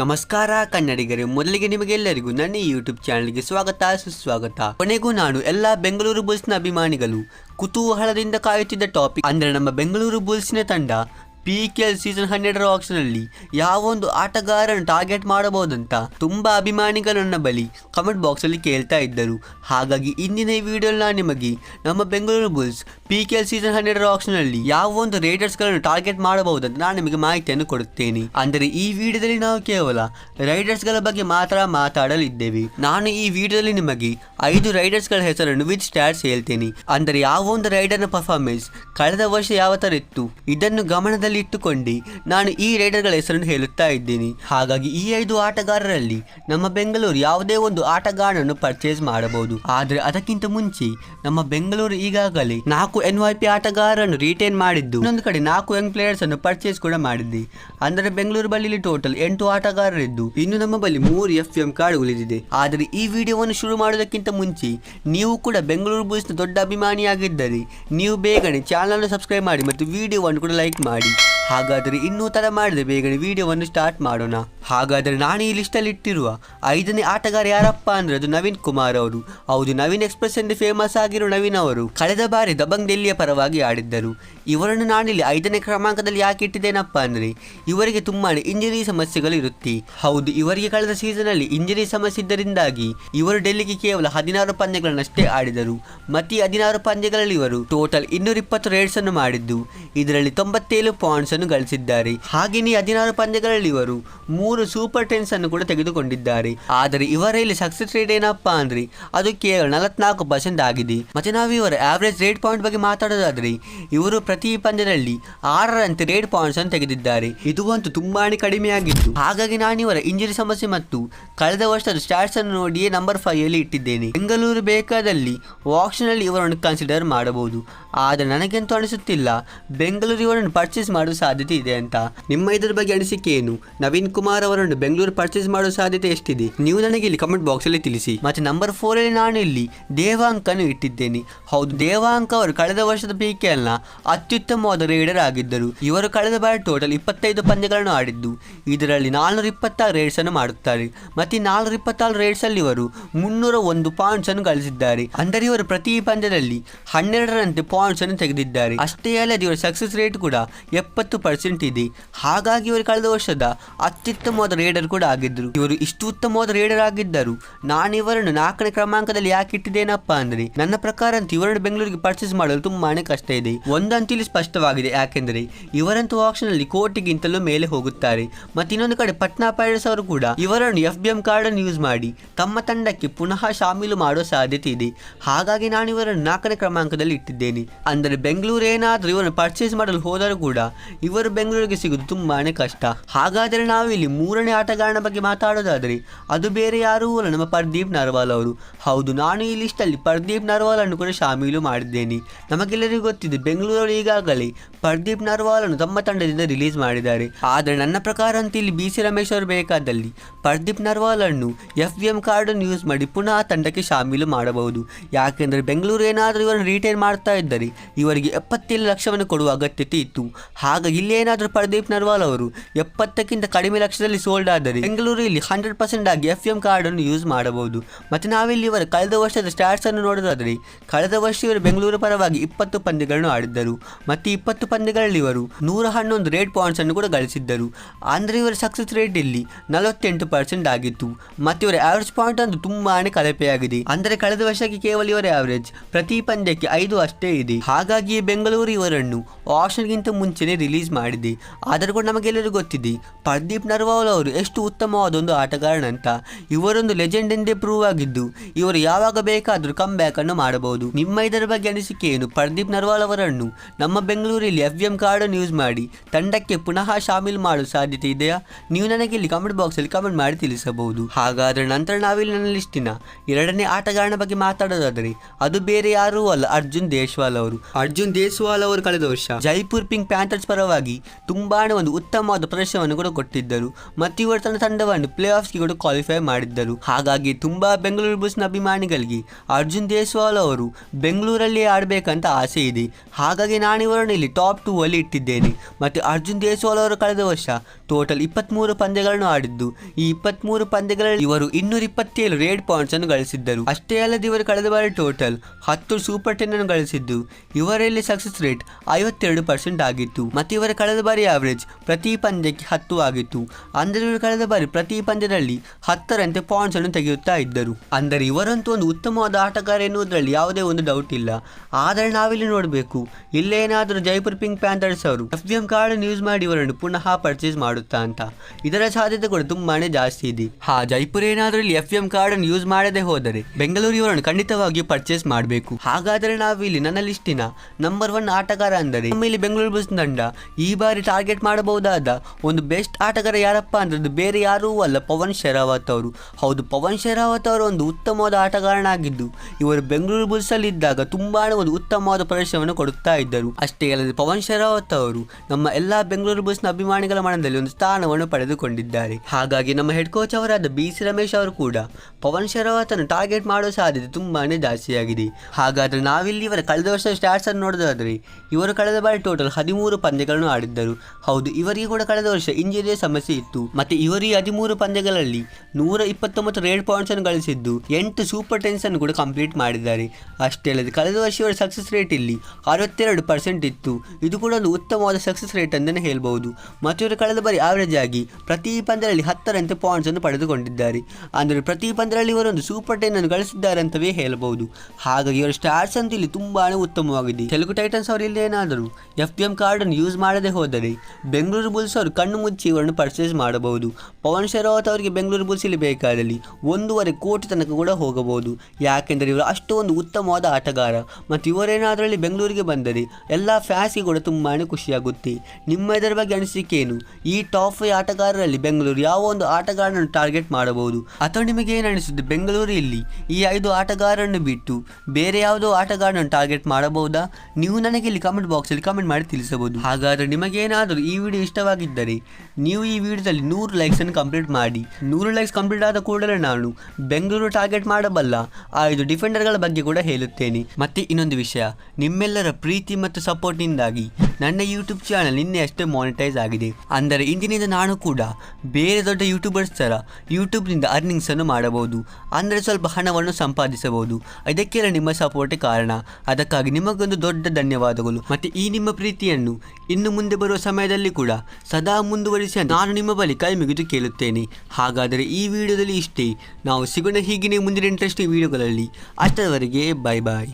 ನಮಸ್ಕಾರ ಕನ್ನಡಿಗರೇ, ಮೊದಲಿಗೆ ನಿಮಗೆಲ್ಲರಿಗೂ ನನ್ನ ಈ ಯೂಟ್ಯೂಬ್ ಚಾನಲ್ಗೆ ಸ್ವಾಗತ, ಸುಸ್ವಾಗತ. ಕೊನೆಗೂ ನಾನು ಎಲ್ಲ ಬೆಂಗಳೂರು ಬುಲ್ಸ್ನ ಅಭಿಮಾನಿಗಳು ಕುತೂಹಲದಿಂದ ಕಾಯುತ್ತಿದ್ದ ಟಾಪಿಕ್ ಅಂದ್ರೆ ನಮ್ಮ ಬೆಂಗಳೂರು ಬುಲ್ಸ್ನ ತಂಡ ಪಿ ಕೆ ಎಲ್ ಸೀಸನ್ ಹನ್ನೆರಡರ ಆಕ್ಷನಲ್ಲಿ ಯಾವೊಂದು ಆಟಗಾರನ ಟಾರ್ಗೆಟ್ ಮಾಡಬಹುದಂತ ತುಂಬಾ ಅಭಿಮಾನಿಗಳು ನನ್ನ ಬಳಿ ಕಮೆಂಟ್ ಬಾಕ್ಸ್ ಅಲ್ಲಿ ಕೇಳ್ತಾ ಇದ್ದರು. ಹಾಗಾಗಿ ಇಂದಿನ ಈ ವಿಡಿಯೋ ನಾನು ನಿಮಗೆ ನಮ್ಮ Bengaluru bulls P K L season ಹನ್ನೆರಡರ ಆಕ್ಷನಲ್ಲಿ ಯಾವೊಂದು ರೈಡರ್ಸ್ಗಳನ್ನು ಟಾರ್ಗೆಟ್ ಮಾಡಬಹುದಂತ ನಾನು ನಿಮಗೆ ಮಾಹಿತಿಯನ್ನು ಕೊಡುತ್ತೇನೆ. ಅಂದರೆ ಈ ವಿಡಿಯೋದಲ್ಲಿ ನಾವು ಕೇವಲ ರೈಡರ್ಸ್ಗಳ ಬಗ್ಗೆ ಮಾತ್ರ ಮಾತಾಡಲಿದ್ದೇವೆ. ನಾನು ಈ ವಿಡಿಯೋದಲ್ಲಿ ನಿಮಗೆ ಐದು ರೈಡರ್ಸ್ಗಳ ಹೆಸರನ್ನು ವಿತ್ ಸ್ಟಾಟ್ಸ್ ಹೇಳ್ತೇನೆ. ಅಂದರೆ ಯಾವೊಂದು ರೈಡರ್ನ ಪರ್ಫಾರ್ಮೆನ್ಸ್ ಕಳೆದ ವರ್ಷ ಯಾವ ತರ ಇತ್ತು ಇದನ್ನು ಗಮನದಲ್ಲಿ ಇಟ್ಟುಕೊಂಡು ನಾನು ಈ ರೈಡರ್ಗಳ ಹೆಸರನ್ನು ಹೇಳುತ್ತಾ ಇದ್ದೀನಿ. ಹಾಗಾಗಿ ಈ ಐದು ಆಟಗಾರರಲ್ಲಿ ನಮ್ಮ ಬೆಂಗಳೂರು ಯಾವುದೇ ಒಂದು ಆಟಗಾರನನ್ನು ಪರ್ಚೇಸ್ ಮಾಡಬಹುದು. ಆದರೆ ಅದಕ್ಕಿಂತ ಮುಂಚೆ ನಮ್ಮ ಬೆಂಗಳೂರು ಈಗಾಗಲೇ ನಾಲ್ಕು ಎನ್ ವೈ ಪಿ ಆಟಗಾರರನ್ನು ರಿಟೈನ್ ಮಾಡಿದ್ದು. ಇನ್ನೊಂದು ಕಡೆ ನಾಲ್ಕು ಯಂಗ್ ಪ್ಲೇಯರ್ಸ್ ಅನ್ನು ಪರ್ಚೇಸ್ ಕೂಡ ಮಾಡಿದೆ ಅಂದರೆ ಬೆಂಗಳೂರು ಬಳಿ ಟೋಟಲ್ ಎಂಟು ಆಟಗಾರರಿದ್ದು. ಇನ್ನು ನಮ್ಮ ಬಳಿ ಮೂರು ಎಫ್ ಎಂ ಕಾರ್ಡ್ ಉಳಿದಿದೆ ಆದರೆ ಈ ವಿಡಿಯೋವನ್ನು ಶುರು ಮಾಡೋದಕ್ಕಿಂತ ಮುಂಚೆ ನೀವು ಕೂಡ ಬೆಂಗಳೂರು ಬುಲ್ಸ್ನ ದೊಡ್ಡ ಅಭಿಮಾನಿಯಾಗಿದ್ದರೆ ನೀವು ಬೇಗನೆ ಚಾನಲ್ನ ಸಬ್ಸ್ಕ್ರೈಬ್ ಮಾಡಿ ಮತ್ತು ವಿಡಿಯೋವನ್ನು ಕೂಡ ಲೈಕ್ ಮಾಡಿ. ಹಾಗಾದರೆ ಇನ್ನೂ ತಡ ಮಾಡದೆ ಬೇಗನೆ ವಿಡಿಯೋವನ್ನು ಸ್ಟಾರ್ಟ್ ಮಾಡೋಣ. ಹಾಗಾದರೆ ನಾನು ಈ ಲಿಸ್ಟಲ್ಲಿ ಇಟ್ಟಿರುವ ಐದನೇ ಆಟಗಾರ ಯಾರಪ್ಪ ಅಂದ್ರೆ ಅದು ನವೀನ್ ಕುಮಾರ್ ಅವರು. ಹೌದು, ನವೀನ್ ಎಕ್ಸ್ಪ್ರೆಸ್ ಎಂದು ಫೇಮಸ್ ಆಗಿರೋ ನವೀನ್ ಅವರು ಕಳೆದ ಬಾರಿ ದಬಂಗ್ ಡೆಲ್ಲಿಯ ಪರವಾಗಿ ಆಡಿದ್ದರು. ಇವರನ್ನು ನಾನಿಲ್ಲಿ ಐದನೇ ಕ್ರಮಾಂಕದಲ್ಲಿ ಯಾಕೆ ಇಟ್ಟಿದ್ದೇನಪ್ಪ ಅಂದ್ರೆ, ಇವರಿಗೆ ತುಂಬಾನೇ ಇಂಜರಿ ಸಮಸ್ಯೆಗಳು ಇರುತ್ತೆ. ಹೌದು, ಇವರಿಗೆ ಕಳೆದ ಸೀಸನ್ ಅಲ್ಲಿ ಇಂಜರಿ ಸಮಸ್ಯೆ ಇದ್ದರಿಂದಾಗಿ ಇವರು ಡೆಲ್ಲಿಗೆ ಕೇವಲ ಹದಿನಾರು ಪಂದ್ಯಗಳನ್ನಷ್ಟೇ ಆಡಿದರು. ಮತ್ತು ಹದಿನಾರು ಪಂದ್ಯಗಳಲ್ಲಿ ಇವರು ಟೋಟಲ್ ಇನ್ನೂರ ಇಪ್ಪತ್ತು ಅನ್ನು ಮಾಡಿದ್ದು. ಇದರಲ್ಲಿ ತೊಂಬತ್ತೇಳು ಪಾಯಿಂಟ್ಸ್ ಅನ್ನು ಗಳಿಸಿದ್ದಾರೆ. ಹಾಗೆಯೇ ಹದಿನಾರು ಪಂದ್ಯಗಳಲ್ಲಿ ಇವರು ಮೂರು ಸೂಪರ್ ಟೆನ್ಸ್ ಅನ್ನು ಕೂಡ ತೆಗೆದುಕೊಂಡಿದ್ದಾರೆ. ಆದರೆ ಇವರಲ್ಲಿ ಸಕ್ಸಸ್ ರೇಟ್ ಏನಪ್ಪಾ ಅಂದ್ರೆ ಅದು ಕೇವಲ ನಲವತ್ನಾಲ್ಕು ಪರ್ಸೆಂಟ್ ಆಗಿದೆ. ಮತ್ತೆ ನಾವು ಇವರ ಆವರೇಜ್ ರೇಟ್ ಪಾಯಿಂಟ್ ಬಗ್ಗೆ ಮಾತಾಡೋದಾದ್ರೆ ಇವರು ಪ್ರತಿ ಪಂದ್ಯದಲ್ಲಿ ಆರರಂತೆ ರೇಟ್ ಪಾಯಿಂಟ್ಸ್ ಅನ್ನು ತೆಗೆದಿದ್ದಾರೆ. ಇದು ಅಂತೂ ತುಂಬಾನೇ ಕಡಿಮೆ ಆಗಿತ್ತು. ಹಾಗಾಗಿ ನಾನು ಇವರ ಇಂಜರಿ ಸಮಸ್ಯೆ ಮತ್ತು ಕಳೆದ ವರ್ಷದ ಸ್ಟಾಟ್ಸ್ ಅನ್ನು ನೋಡಿಯೇ ನಂಬರ್ ಫೈವ್ ಅಲ್ಲಿ ಇಟ್ಟಿದ್ದೇನೆ. ಬೆಂಗಳೂರು ಬೇಕಾದಲ್ಲಿ ಆಕ್ಷನ್ ಅಲ್ಲಿ ಇವರನ್ನು ಕನ್ಸಿಡರ್ ಮಾಡಬಹುದು. ಆದರೆ ನನಗೆಂತೂ ಅನಿಸುತ್ತಿಲ್ಲ. ಬೆಂಗಳೂರು ಇವರನ್ನು ಪರ್ಚೇಸ್ ಮಾಡುವ ಸಾಧ್ಯತೆ ಇದೆ ಅಂತ. ನಿಮ್ಮ ಇದರ ಬಗ್ಗೆ ಅನಿಸಿಕೆ ಏನು? ನವೀನ್ ಕುಮಾರ್ ಅವರನ್ನು ಬೆಂಗಳೂರು ಪರ್ಚೇಸ್ ಮಾಡುವ ಸಾಧ್ಯತೆ ಎಷ್ಟಿದೆ? ನೀವು ನನಗೆ ಇಲ್ಲಿ ಕಮೆಂಟ್ ಬಾಕ್ಸ್ ಅಲ್ಲಿ ತಿಳಿಸಿ. ಮತ್ತೆ ನಂಬರ್ ಫೋರ್ ಅಲ್ಲಿ ನಾನು ಇಲ್ಲಿ ದೇವಾಂಕನ್ನು ಇಟ್ಟಿದ್ದೇನೆ. ಹೌದು, ದೇವಾಂಕ ಅವರು ಕಳೆದ ವರ್ಷದ ಪಿ ಕೆ ನ ಅತ್ಯುತ್ತಮವಾದ ರೈಡರ್ ಆಗಿದ್ದರು. ಇವರು ಕಳೆದ ಬಾರಿ ಟೋಟಲ್ ಇಪ್ಪತ್ತೈದು ಪಂದ್ಯಗಳನ್ನು ಆಡಿದ್ದು. ಇದರಲ್ಲಿ ನಾಲ್ನೂರ ಇಪ್ಪತ್ತಾರು ರೇಡ್ಸ್ ಅನ್ನು ಮಾಡುತ್ತಾರೆ. ಮತ್ತೆ ನಾಲ್ನೂರ ಇಪ್ಪತ್ತಾರು ರೇಡ್ಸ್ ಅಲ್ಲಿ ಇವರು ಮುನ್ನೂರ ಒಂದು ಪಾಯಿಂಟ್ಸ್ ಅನ್ನು ಗಳಿಸಿದ್ದಾರೆ. ಅಂದರೆ ಇವರು ಪ್ರತಿ ಪಂದ್ಯದಲ್ಲಿ ಹನ್ನೆರಡರಂತೆ ಪಾಯಿಂಟ್ಸ್ ಅನ್ನು ತೆಗೆದಿದ್ದಾರೆ. ಅಷ್ಟೇ ಅಲ್ಲದೆ ಇವರ ಸಕ್ಸಸ್ ರೇಟ್ ಕೂಡ ಎಪ್ಪತ್ತು ಪರ್ಸೆಂಟ್ ಇದೆ. ಹಾಗಾಗಿ ಇವರು ಕಳೆದ ವರ್ಷದ ಅತ್ಯುತ್ತಮವಾದ ರೇಡರ್ ಕೂಡ ಆಗಿದ್ದರು. ಇವರು ಇಷ್ಟು ಉತ್ತಮವಾದ ರೇಡರ್ ಆಗಿದ್ದರು. ನಾನು ಇವರನ್ನು ನಾಲ್ಕನೇ ಕ್ರಮಾಂಕದಲ್ಲಿ ಯಾಕೆ ಇಟ್ಟಿದ್ದೇನಪ್ಪ ಅಂದ್ರೆ, ನನ್ನ ಪ್ರಕಾರ ಅಂತ ಇವರನ್ನು ಬೆಂಗಳೂರಿಗೆ ಪರ್ಚೇಸ್ ಮಾಡಲು ತುಂಬಾನೇ ಕಷ್ಟ ಇದೆ. ಒಂದಂತೂ ಇಲ್ಲಿ ಸ್ಪಷ್ಟವಾಗಿದೆ. ಯಾಕೆಂದರೆ, ಇವರಂತೂ ಆಕ್ಷನ್ ಅಲ್ಲಿ ಕೋಟಿಗಿಂತಲೂ ಮೇಲೆ ಹೋಗುತ್ತಾರೆ. ಮತ್ತೆ ಇನ್ನೊಂದು ಕಡೆ ಪಟ್ನಾ ಪೈರಟ್ಸ್ ಅವರು ಕೂಡ ಇವರನ್ನು ಎಫ್ ಬಿ ಎಂ ಕಾರ್ಡ್ ಅನ್ನು ಯೂಸ್ ಮಾಡಿ ತಮ್ಮ ತಂಡಕ್ಕೆ ಪುನಃ ಶಾಮೀಲು ಮಾಡುವ ಸಾಧ್ಯತೆ ಇದೆ. ಹಾಗಾಗಿ ನಾನು ಇವರನ್ನು ನಾಲ್ಕನೇ ಕ್ರಮಾಂಕದಲ್ಲಿ ಇಟ್ಟಿದ್ದೇನೆ. ಅಂದರೆ ಬೆಂಗಳೂರು ಏನಾದರೂ ಇವರನ್ನು ಪರ್ಚೇಸ್ ಮಾಡಲು ಹೋದರೂ ಕೂಡ ಇವರು ಬೆಂಗಳೂರಿಗೆ ಸಿಗುವುದು ತುಂಬಾನೇ ಕಷ್ಟ. ಹಾಗಾದರೆ ನಾವು ಇಲ್ಲಿ ಮೂರನೇ ಆಟಗಾರನ ಬಗ್ಗೆ ಮಾತಾಡೋದಾದರೆ ಅದು ಬೇರೆ ಯಾರೂ ಅಲ್ಲ, ನಮ್ಮ ಪರ್ದೀಪ್ ನರ್ವಾಲ್ ಅವರು. ಹೌದು, ನಾನು ಈ ಲಿಸ್ಟಲ್ಲಿ ಪರ್ದೀಪ್ ನರ್ವಾಲ್ ಅನ್ನು ಕೂಡ ಶಾಮೀಲು ಮಾಡಿದ್ದೇನೆ. ನಮಗೆಲ್ಲರಿಗೂ ಗೊತ್ತಿದೆ ಬೆಂಗಳೂರು ಈಗಾಗಲೇ ಪರ್ದೀಪ್ ನರ್ವಾಲ್ ಅನ್ನು ತಮ್ಮ ತಂಡದಿಂದ ರಿಲೀಸ್ ಮಾಡಿದ್ದಾರೆ. ಆದರೆ ನನ್ನ ಪ್ರಕಾರ ಅಂತ ಇಲ್ಲಿ ಬಿ ಸಿ ರಮೇಶ್ ಅವರು ಬೇಕಾದಲ್ಲಿ ಪರ್ದೀಪ್ ನರ್ವಾಲ್ ಅನ್ನು ಎಫ್ ವಿ ಎಂ ಕಾರ್ಡ್ ಅನ್ನು ಯೂಸ್ ಮಾಡಿ ಪುನಃ ತಂಡಕ್ಕೆ ಶಾಮೀಲು ಮಾಡಬಹುದು. ಯಾಕೆಂದರೆ ಬೆಂಗಳೂರು ಏನಾದರೂ ಇವರನ್ನು ರಿಟೈನ್ ಮಾಡ್ತಾ ಇದ್ದರೆ ಇವರಿಗೆ ಎಪ್ಪತ್ತೇಳು ಲಕ್ಷವನ್ನು ಕೊಡುವ ಅಗತ್ಯತೆ ಇತ್ತು. ಹಾಗಾಗಿ ಇಲ್ಲೇನಾದರೂ ಪರ್ದೀಪ್ ನರ್ವಾಲ್ ಅವರು ಎಪ್ಪತ್ತಕ್ಕಿಂತ ಕಡಿಮೆ ಲಕ್ಷದಲ್ಲಿ ಸೋಲ್ಡ್ ಆದರೆ ಬೆಂಗಳೂರು ಇಲ್ಲಿ ಹಂಡ್ರೆಡ್ ಪರ್ಸೆಂಟ್ ಆಗಿ ಎಫ್ ಎಂ ಕಾರ್ಡ್ ಅನ್ನು ಯೂಸ್ ಮಾಡಬಹುದು. ಮತ್ತು ನಾವಿಲ್ಲಿ ಇವರ ಕಳೆದ ವರ್ಷದ ಸ್ಟಾಟ್ಸ್ ಅನ್ನು ನೋಡೋದಾದರೆ ಕಳೆದ ವರ್ಷ ಇವರು ಬೆಂಗಳೂರು ಪರವಾಗಿ ಇಪ್ಪತ್ತು ಪಂದ್ಯಗಳನ್ನು ಆಡಿದ್ದರು. ಮತ್ತು ಇಪ್ಪತ್ತು ಪಂದ್ಯಗಳಲ್ಲಿ ಇವರು ನೂರ ಹನ್ನೊಂದು ರೇಟ್ ಪಾಯಿಂಟ್ಸ್ ಅನ್ನು ಕೂಡ ಗಳಿಸಿದ್ದರು. ಅಂದರೆ ಇವರ ಸಕ್ಸಸ್ ರೇಟ್ ಇಲ್ಲಿ ನಲವತ್ತೆಂಟು ಪರ್ಸೆಂಟ್ ಆಗಿತ್ತು. ಮತ್ತೆ ಇವರ ಆವರೇಜ್ ಪಾಯಿಂಟ್ ಅಂತ ತುಂಬಾನೇ ಕಳಪೆಯಾಗಿದೆ. ಅಂದರೆ ಕಳೆದ ವರ್ಷಕ್ಕೆ ಕೇವಲ ಇವರ ಆವರೇಜ್ ಪ್ರತಿ ಪಂದ್ಯಕ್ಕೆ ಐದು ಅಷ್ಟೇ ಇದೆ. ಹಾಗಾಗಿ ಬೆಂಗಳೂರು ಇವರನ್ನು ಆಪ್ಷನ್ಗಿಂತ ಮುಂಚೆನೆ ರಿಲೀಸ್ ಮಾಡಿದೆ. ಆದರೂ ಕೂಡ ನಮಗೆಲ್ಲರಿಗೂ ಗೊತ್ತಿದೆ, ಪ್ರದೀಪ್ ನರ್ವಾಲ್ ಅವರು ಎಷ್ಟು ಉತ್ತಮವಾದ ಒಂದು ಆಟಗಾರನಂತ. ಇವರೊಂದು ಲೆಜೆಂಡ್ ಎಂದೇ ಪ್ರೂವ್ ಆಗಿದ್ದು, ಇವರು ಯಾವಾಗ ಬೇಕಾದರೂ ಕಮ್ ಬ್ಯಾಕ್ ಅನ್ನು ಮಾಡಬಹುದು. ನಿಮ್ಮ ಇದರ ಬಗ್ಗೆ ಅನಿಸಿಕೆ ಏನು? ಪ್ರದೀಪ್ ನರ್ವಾಲ್ ಅವರನ್ನು ನಮ್ಮ ಬೆಂಗಳೂರಲ್ಲಿ ಎಫ್ ಎಂ ಕಾರ್ಡ್ ಅನ್ನು ಯೂಸ್ ಮಾಡಿ ತಂಡಕ್ಕೆ ಪುನಃ ಶಾಮೀಲ್ ಮಾಡುವ ಸಾಧ್ಯತೆ ಇದೆಯಾ? ನೀವು ನನಗೆ ಇಲ್ಲಿ ಕಮೆಂಟ್ ಬಾಕ್ಸ್ ಅಲ್ಲಿ ಕಮೆಂಟ್ ಮಾಡಿ ತಿಳಿಸಬಹುದು. ಹಾಗಾದ್ರೆ ನಂತರ ನಾವಿಲ್ಲಿ ನನ್ನ ಲಿಸ್ಟಿನ ಎರಡನೇ ಆಟಗಾರನ ಬಗ್ಗೆ ಮಾತಾಡೋದಾದರೆ ಅದು ಬೇರೆ ಯಾರೂ ಅಲ್ಲ ಅರ್ಜುನ್ ದೇಶ್ವಾಲ್ ಅವರು. ಅರ್ಜುನ್ ದೇಶ್ವಾಲ್ ಅವರು ಕಳೆದ ವರ್ಷ ಜೈಪುರ್ ಪಿಂಕ್ ಪ್ಯಾಂಥರ್ಸ್ ಪರವಾಗಿ ತುಂಬಾನೇ ಒಂದು ಉತ್ತಮವಾದ ಪ್ರದರ್ಶನವನ್ನು ಕೂಡ ಕೊಟ್ಟಿದ್ದರು. ಮತ್ತು ಇವರು ತನ್ನ ತಂಡವನ್ನು ಪ್ಲೇ ಆಫ್ಸ್ಗೆ ಕೂಡ ಕ್ವಾಲಿಫೈ ಮಾಡಿದ್ದರು. ಹಾಗಾಗಿ ತುಂಬಾ ಬೆಂಗಳೂರು ಬುಲ್ಸ್ನ ಅಭಿಮಾನಿಗಳಿಗೆ ಅರ್ಜುನ್ ದೇಶ್ವಾಲ್ ಅವರು ಬೆಂಗಳೂರಲ್ಲಿ ಆಡಬೇಕಂತ ಆಸೆ ಇದೆ. ಹಾಗಾಗಿ ನಾನು ಇವರನ್ನು ಇಲ್ಲಿ ಟಾಪ್ ಟಾಪ್ ಟೂ ಅಲ್ಲಿ ಇಟ್ಟಿದ್ದೇನೆ. ಮತ್ತು ಅರ್ಜುನ್ ದೇಸ್ವಾಲ್ ಅವರು ಕಳೆದ ವರ್ಷ ಟೋಟಲ್ ಇಪ್ಪತ್ತ್ಮೂರು ಪಂದ್ಯಗಳನ್ನು ಆಡಿದ್ದು. ಈ ಇಪ್ಪತ್ತ್ಮೂರು ಪಂದ್ಯಗಳಲ್ಲಿ ಇವರು ಇನ್ನೂರ ಇಪ್ಪತ್ತೇಳು ರೇಡ್ ಪಾಯಿಂಟ್ಸ್ ಅನ್ನು ಗಳಿಸಿದ್ದರು. ಅಷ್ಟೇ ಅಲ್ಲದೆ ಇವರು ಕಳೆದ ಬಾರಿ ಟೋಟಲ್ ಹತ್ತು ಸೂಪರ್ ಟೆನ್ ಅನ್ನು ಗಳಿಸಿದ್ದು. ಇವರಲ್ಲಿ ಸಕ್ಸಸ್ ರೇಟ್ ಐವತ್ತೆರಡು ಪರ್ಸೆಂಟ್ ಆಗಿತ್ತು. ಮತ್ತು ಇವರ ಕಳೆದ ಬಾರಿ ಆವರೇಜ್ ಪ್ರತಿ ಪಂದ್ಯಕ್ಕೆ ಹತ್ತು ಆಗಿತ್ತು. ಅಂದರೆ ಇವರು ಕಳೆದ ಬಾರಿ ಪ್ರತಿ ಪಂದ್ಯದಲ್ಲಿ ಹತ್ತರಂತೆ ಪಾಯಿಂಟ್ಸ್ ಅನ್ನು ತೆಗೆಯುತ್ತಾ ಇದ್ದರು. ಅಂದರೆ ಇವರಂತೂ ಒಂದು ಉತ್ತಮವಾದ ಆಟಗಾರ ಎನ್ನುವುದರಲ್ಲಿ ಯಾವುದೇ ಒಂದು ಡೌಟ್ ಇಲ್ಲ. ಆದರೆ ನಾವಿಲ್ಲಿ ನೋಡಬೇಕು. ಇಲ್ಲೇನಾದರೂ ಜೈಪುರ್ ಪಿಂಕ್ ಪ್ಯಾಂಥರ್ಸ್ ಅವರು F B M card use ಮಾಡಿ ಇವರನ್ನು ಪುನಃ ಪರ್ಚೇಸ್ ಮಾಡುತ್ತಾ ಅಂತ. ಇದರ ಸಾಧ್ಯತೆ ಕೂಡ ತುಂಬಾನೇ ಜಾಸ್ತಿ ಇದೆ. ಹಾ, ಜೈಪುರ್ ಏನಾದ್ರೂ ಇಲ್ಲಿ ಎಫ್ ಎಂ ಕಾರ್ಡ್ ಅನ್ನು ಯೂಸ್ ಮಾಡದೆ ಹೋದರೆ ಬೆಂಗಳೂರು ಇವರನ್ನು ಖಂಡಿತವಾಗಿಯೂ ಪರ್ಚೇಸ್ ಮಾಡಬೇಕು. ಹಾಗಾದರೆ ನಾವು ಇಲ್ಲಿ ನನ್ನ ಲಿಸ್ಟಿನ ನಂಬರ್ ಒನ್ ಆಟಗಾರ ಅಂದರೆ ನಮ್ಮ ಇಲ್ಲಿ ಬೆಂಗಳೂರು ಬುಲ್ಸ್ ತಂಡ. ಈ ಬಾರಿ ಟಾರ್ಗೆಟ್ ಮಾಡಬಹುದಾದ ಒಂದು ಬೆಸ್ಟ್ ಆಟಗಾರ ಯಾರಪ್ಪ ಅಂದ್ರೆ ಅದು ಬೇರೆ ಯಾರೂ ಅಲ್ಲ ಪವನ್ ಶೆರಾವತ್ ಅವರು. ಹೌದು, ಪವನ್ ಶೆರಾವತ್ ಅವರು ಒಂದು ಉತ್ತಮವಾದ ಆಟಗಾರನಾಗಿದ್ದು, ಇವರು ಬೆಂಗಳೂರು ಬುಲ್ಸ್ ಅಲ್ಲಿ ಇದ್ದಾಗ ತುಂಬಾನೇ ಒಂದು ಉತ್ತಮವಾದ ಪ್ರದರ್ಶನವನ್ನು ಕೊಡುತ್ತಾ ಇದ್ದರು. ಅಷ್ಟೇ ಅಲ್ಲದೆ ಪವನ್ ಶರಾವತ್ ಅವರು ನಮ್ಮ ಎಲ್ಲಾ ಬೆಂಗಳೂರು ಬಸ್ನ ಅಭಿಮಾನಿಗಳ ಮನದಲ್ಲಿ ಒಂದು ಸ್ಥಾನವನ್ನು ಪಡೆದುಕೊಂಡಿದ್ದಾರೆ. ಹಾಗಾಗಿ ನಮ್ಮ ಹೆಡ್ ಕೋಚ್ ಅವರಾದ ಬಿ ಸಿ ರಮೇಶ್ ಅವರು ಕೂಡ ಪವನ್ ಶರಾವತ್ ಅನ್ನು ಟಾರ್ಗೆಟ್ ಮಾಡುವ ಸಾಧ್ಯತೆ ತುಂಬಾನೇ ಜಾಸ್ತಿಯಾಗಿದೆ. ಹಾಗಾದ್ರೆ ನಾವಿಲ್ಲಿ ಇವರ ಕಳೆದ ವರ್ಷ ಸ್ಟಾಟ್ಸ್ ಅನ್ನು ನೋಡೋದಾದ್ರೆ, ಇವರು ಕಳೆದ ಬಾರಿ ಟೋಟಲ್ ಹದಿಮೂರು ಪಂದ್ಯಗಳನ್ನು ಆಡಿದ್ದರು. ಹೌದು, ಇವರಿಗೆ ಕೂಡ ಕಳೆದ ವರ್ಷ ಇಂಜುರಿಯ ಸಮಸ್ಯೆ ಇತ್ತು. ಮತ್ತೆ ಇವರು ಈ ಹದಿಮೂರು ಪಂದ್ಯಗಳಲ್ಲಿ ನೂರ ಇಪ್ಪತ್ತೊಂಬತ್ತು ರೇಡ್ ಪಾಯಿಂಟ್ಸ್ ಅನ್ನು ಗಳಿಸಿದ್ದು, ಎಂಟು ಸೂಪರ್ ಟೆನ್ಸ್ ಅನ್ನು ಕೂಡ ಕಂಪ್ಲೀಟ್ ಮಾಡಿದ್ದಾರೆ. ಅಷ್ಟೇ ಅಲ್ಲದೆ ಕಳೆದ ವರ್ಷ ಇವರ ಸಕ್ಸಸ್ ರೇಟ್ ಇಲ್ಲಿ ಅರವತ್ತೆರಡು ಪರ್ಸೆಂಟ್ ಇತ್ತು. ಇದು ಕೂಡ ಒಂದು ಉತ್ತಮವಾದ ಸಕ್ಸಸ್ ರೇಟ್ ಅಂತಲೇ ಹೇಳ್ಬೋದು ಮತ್ತು ಇವರು ಕಳೆದ ಬಾರಿ ಆವರೇಜ್ ಆಗಿ ಪ್ರತಿ ಪಂದ್ಯದಲ್ಲಿ ಹತ್ತರಂತೆ ಪಾಯಿಂಟ್ಸ್ ಅನ್ನು ಪಡೆದುಕೊಂಡಿದ್ದಾರೆ. ಅಂದರೆ ಪ್ರತಿ ಪಂದ್ಯದಲ್ಲಿ ಇವರೊಂದು ಸೂಪರ್ ಟೆನ್ ಅನ್ನು ಗಳಿಸಿದ್ದಾರೆ ಅಂತವೇ ಹೇಳಬಹುದು. ಹಾಗಾಗಿ ಇವರ ಸ್ಟಾರ್ಸ್ ಅಂತ ಇಲ್ಲಿ ತುಂಬಾ ಉತ್ತಮವಾಗಿದೆ. ತೆಲುಗು ಟೈಟನ್ಸ್ ಅವರು ಇಲ್ಲೇನಾದರೂ ಎಫ್ ಪಿ ಎಂ ಕಾರ್ಡ್ ಅನ್ನು ಯೂಸ್ ಮಾಡದೆ ಹೋದರೆ ಬೆಂಗಳೂರು ಬುಲ್ಸ್ ಅವರು ಕಣ್ಣು ಮುಚ್ಚಿ ಇವರನ್ನು ಪರ್ಚೇಸ್ ಮಾಡಬಹುದು. ಪವನ್ ಶೆರಾವತ್ ಅವರಿಗೆ ಬೆಂಗಳೂರು ಬುಲ್ಸ್ ಇಲ್ಲಿ ಬೇಕಾದಲ್ಲಿ ಒಂದೂವರೆ ಕೋಟಿ ತನಕ ಕೂಡ ಹೋಗಬಹುದು. ಯಾಕೆಂದರೆ ಇವರು ಅಷ್ಟೊಂದು ಉತ್ತಮವಾದ ಆಟಗಾರ. ಮತ್ತು ಇವರೇನಾದರಲ್ಲಿ ಬೆಂಗಳೂರಿಗೆ ಬಂದರೆ ಎಲ್ಲ ಫ್ಯಾನ್ಸ್ಗೆ ಕೂಡ ತುಂಬಾನೇ ಖುಷಿಯಾಗುತ್ತೆ. ನಿಮ್ಮ ಇದರ ಬಗ್ಗೆ ಅನಿಸಿಕೆ ಏನು? ಈ ಟಾಪ್ ಫೈವ್ ಆಟಗಾರರಲ್ಲಿ ಬೆಂಗಳೂರು ಯಾವ ಒಂದು ಆಟಗಾರನನ್ನು ಟಾರ್ಗೆಟ್ ಮಾಡಬಹುದು? ಅಥವಾ ನಿಮಗೆ ಏನು ಅನಿಸುತ್ತೆ? ಬೆಂಗಳೂರು ಇಲ್ಲಿ ಈ ಐದು ಆಟಗಾರರನ್ನು ಬಿಟ್ಟು ಬೇರೆ ಯಾವುದೋ ಆಟಗಾರನನ್ನು ಟಾರ್ಗೆಟ್ ಮಾಡಬಹುದಾ? ನೀವು ನನಗೆ ಇಲ್ಲಿ ಕಮೆಂಟ್ ಬಾಕ್ಸಲ್ಲಿ ಕಮೆಂಟ್ ಮಾಡಿ ತಿಳಿಸಬಹುದು. ಹಾಗಾದರೆ ನಿಮಗೇನಾದರೂ ಈ ವಿಡಿಯೋ ಇಷ್ಟವಾಗಿದ್ದರೆ ನೀವು ಈ ವಿಡಿಯೋದಲ್ಲಿ ನೂರು ಲೈಕ್ಸನ್ನು ಕಂಪ್ಲೀಟ್ ಮಾಡಿ. ನೂರು ಲೈಕ್ಸ್ ಕಂಪ್ಲೀಟ್ ಆದ ಕೂಡಲೇ ನಾನು ಬೆಂಗಳೂರು ಟಾರ್ಗೆಟ್ ಮಾಡಬಲ್ಲ ಆ ಐದು ಡಿಫೆಂಡರ್ಗಳ ಬಗ್ಗೆ ಕೂಡ ಹೇಳುತ್ತೇನೆ. ಮತ್ತೆ ಇನ್ನೊಂದು ವಿಷಯ, ನಿಮ್ಮೆಲ್ಲರ ಪ್ರೀತಿ ಮತ್ತು ಸಪೋರ್ಟ್ನಿಂದಾಗಿ ನನ್ನ ಯೂಟ್ಯೂಬ್ ಚಾನಲ್ ನಿನ್ನೆ ಅಷ್ಟೇ ಮಾನಿಟೈಸ್ ಆಗಿದೆ. ಅಂದರೆ ಇಂದಿನಿಂದ ನಾನು ಕೂಡ ಬೇರೆ ದೊಡ್ಡ ಯೂಟ್ಯೂಬರ್ಸ್ ಥರ ಯೂಟ್ಯೂಬ್ನಿಂದ ಅರ್ನಿಂಗ್ಸನ್ನು ಮಾಡಬಹುದು. ಅಂದರೆ ಸ್ವಲ್ಪ ಹಣವನ್ನು ಸಂಪಾದಿಸಬಹುದು. ಇದಕ್ಕೆಲ್ಲ ನಿಮ್ಮ ಸಪೋರ್ಟ್ ಕಾರಣ. ಅದಕ್ಕಾಗಿ ನಿಮಗೊಂದು ದೊಡ್ಡ ಧನ್ಯವಾದಗಳು. ಮತ್ತು ಈ ನಿಮ್ಮ ಪ್ರೀತಿಯನ್ನು ಇನ್ನು ಮುಂದೆ ಬರುವ ಸಮಯದಲ್ಲಿ ಕೂಡ ಸದಾ ಮುಂದುವರಿಸಿ ನಾನು ನಿಮ್ಮ ಬಳಿ ಕೈ ಮುಗಿದು ಕೇಳುತ್ತೇನೆ. ಹಾಗಾದರೆ ಈ ವಿಡಿಯೋದಲ್ಲಿ ಇಷ್ಟೇ. ನಾವು ಸಿಗೋಣ ಹೀಗಿನ ಮುಂದಿನ ಇಂಟ್ರೆಸ್ಟಿಂಗ್ ವಿಡಿಯೋಗಳಲ್ಲಿ. ಅಷ್ಟರವರೆಗೆ ಬಾಯ್ ಬಾಯ್